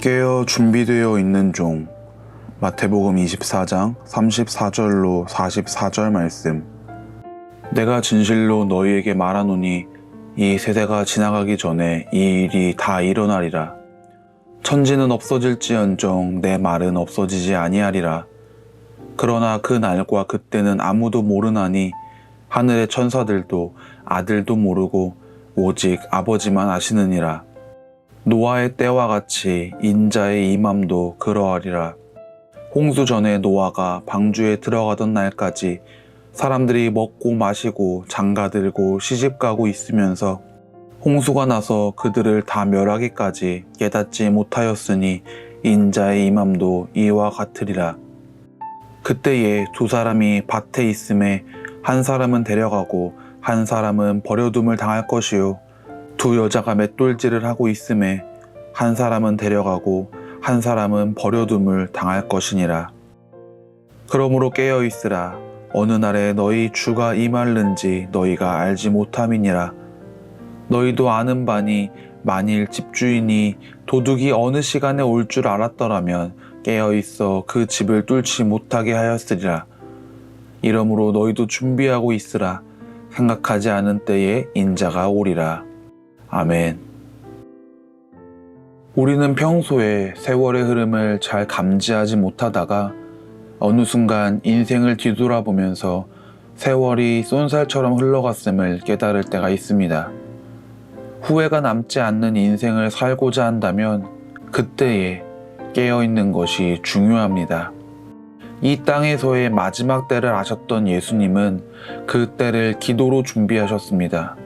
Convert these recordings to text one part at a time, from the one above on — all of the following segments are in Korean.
깨어 준비되어 있는 종 마태복음 24장 34절로 44절 말씀. 내가 진실로 너희에게 말하노니 이 세대가 지나가기 전에 이 일이 다 일어나리라. 천지는 없어질지언정 내 말은 없어지지 아니하리라. 그러나 그 날과 그때는 아무도 모르나니 하늘의 천사들도 아들도 모르고 오직 아버지만 아시느니라 노아의 때와 같이 인자의 임함도 그러하리라. 홍수 전에 노아가 방주에 들어가던 날까지 사람들이 먹고 마시고 장가들고 시집가고 있으면서 홍수가 나서 그들을 다 멸하기까지 깨닫지 못하였으니 인자의 임함도 이와 같으리라. 그때에 두 사람이 밭에 있음에 한 사람은 데려가고 한 사람은 버려둠을 당할 것이요 두 여자가 맷돌질을 하고 있음에 한 사람은 데려가고 한 사람은 버려둠을 당할 것이니라. 그러므로 깨어 있으라. 어느 날에 너희 주가 임할는지 너희가 알지 못함이니라. 너희도 아는 바니 만일 집주인이 도둑이 어느 시간에 올 줄 알았더라면 깨어 있어 그 집을 뚫지 못하게 하였으리라. 이러므로 너희도 준비하고 있으라. 생각하지 않은 때에 인자가 오리라. 아멘. 우리는 평소에 세월의 흐름을 잘 감지하지 못하다가 어느 순간 인생을 뒤돌아보면서 세월이 쏜살처럼 흘러갔음을 깨달을 때가 있습니다. 후회가 남지 않는 인생을 살고자 한다면 그때에 깨어있는 것이 중요합니다. 이 땅에서의 마지막 때를 아셨던 예수님은 그 때를 기도로 준비하셨습니다.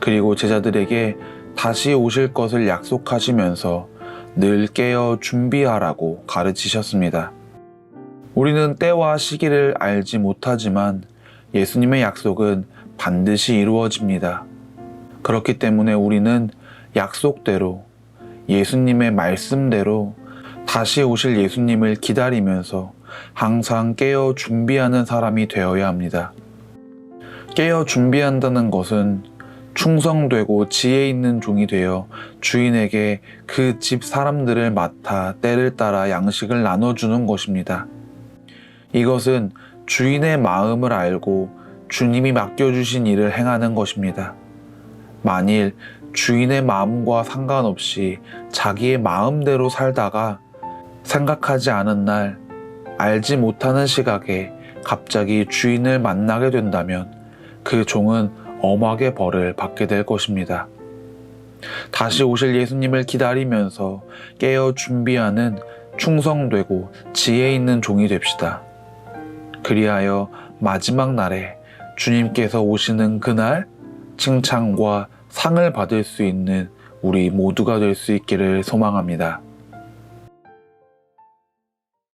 그리고 제자들에게 다시 오실 것을 약속하시면서 늘 깨어 준비하라고 가르치셨습니다. 우리는 때와 시기를 알지 못하지만 예수님의 약속은 반드시 이루어집니다. 그렇기 때문에 우리는 약속대로 예수님의 말씀대로 다시 오실 예수님을 기다리면서 항상 깨어 준비하는 사람이 되어야 합니다. 깨어 준비한다는 것은 충성되고 지혜 있는 종이 되어 주인에게 그 집 사람들을 맡아 때를 따라 양식을 나눠주는 것입니다. 이것은 주인의 마음을 알고 주님이 맡겨주신 일을 행하는 것입니다. 만일 주인의 마음과 상관없이 자기의 마음대로 살다가 생각하지 않은 날, 알지 못하는 시각에 갑자기 주인을 만나게 된다면 그 종은 엄하게 벌을 받게 될 것입니다. 다시 오실 예수님을 기다리면서 깨어 준비하는 충성되고 지혜 있는 종이 됩시다. 그리하여 마지막 날에 주님께서 오시는 그날 칭찬과 상을 받을 수 있는 우리 모두가 될 수 있기를 소망합니다.